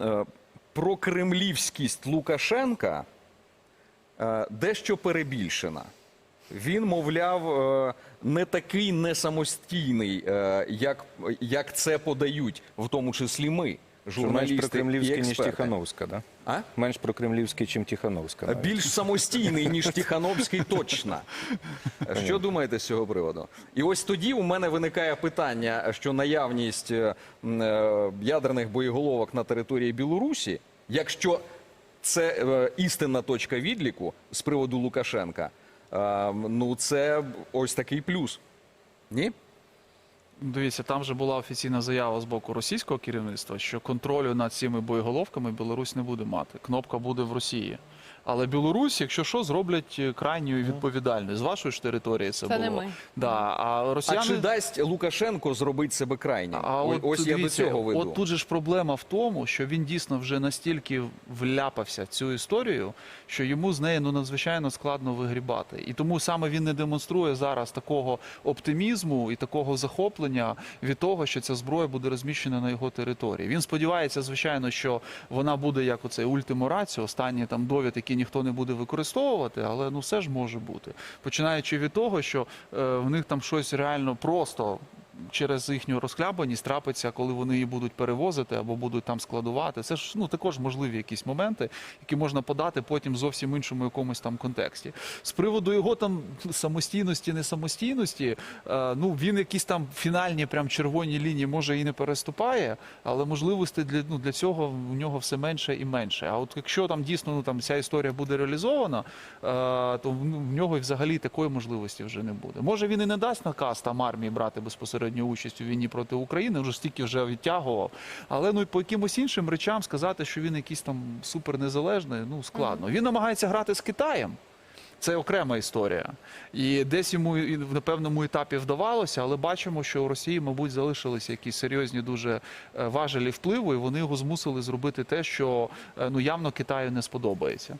е, прокремлівськість Лукашенка е, дещо перебільшена. Він, мовляв, е, не такий не самостійний, як, як це подають, в тому числі ми, Менш журналісти і прокремлівський, ніж. Тихановська, да? А? Менш прокремлівський, ніж Тихановська. навіть. Більш самостійний, ніж Тихановський, точно. Що думаєте з цього приводу? І ось тоді у мене виникає питання, що наявність е, е, ядерних боєголовок на території Білорусі, якщо це е, істинна точка відліку з приводу Лукашенка, е, ну це ось такий плюс. Ні? Дивіться, там же була офіційна заява з боку російського керівництва, що контролю над цими боєголовками Білорусь не буде мати. Кнопка буде в Росії. Але Білорусь, якщо що, зроблять е, крайньою відповідальною. З вашої ж території це, Це було. не ми. Да. А А росіяни... чи дасть Лукашенко зробити себе крайнім? А Ось- от ось я до цього веду. От тут же ж проблема в тому, що він дійсно вже настільки вляпався в цю історію, що йому з неї ну надзвичайно складно вигрібати. І тому саме він не демонструє зараз такого оптимізму і такого захоплення від того, що ця зброя буде розміщена на його території. Він сподівається, звичайно, що вона буде як оцей ультимораціо, останні там довід, які ніхто не буде використовувати, але ну все ж може бути. Починаючи від того, що е, в них там щось реально просто через їхню розхлябаність трапиться, коли вони її будуть перевозити або будуть там складувати. Це ж ну також можливі якісь моменти, які можна подати потім зовсім іншому якомусь там контексті. З приводу його там самостійності, не самостійності, е, ну він якісь там фінальні, прям червоні лінії може і не переступає, але можливостей для ну для цього в нього все менше і менше. А от якщо там дійсно ну там ця історія буде реалізована, е, то в ну, нього взагалі такої можливості вже не буде. Може він і не дасть наказ там армії брати безпосередню участь у війні проти України, вже стільки вже відтягував. Але ну і по якимось іншим речам сказати, що він якийсь там супер незалежний, ну складно. Він намагається грати з Китаєм. Це окрема історія. І десь йому і на певному етапі вдавалося, але бачимо, що у Росії, мабуть, залишилися якісь серйозні дуже е, важелі впливу, і вони його змусили зробити те, що е, ну явно Китаю не сподобається.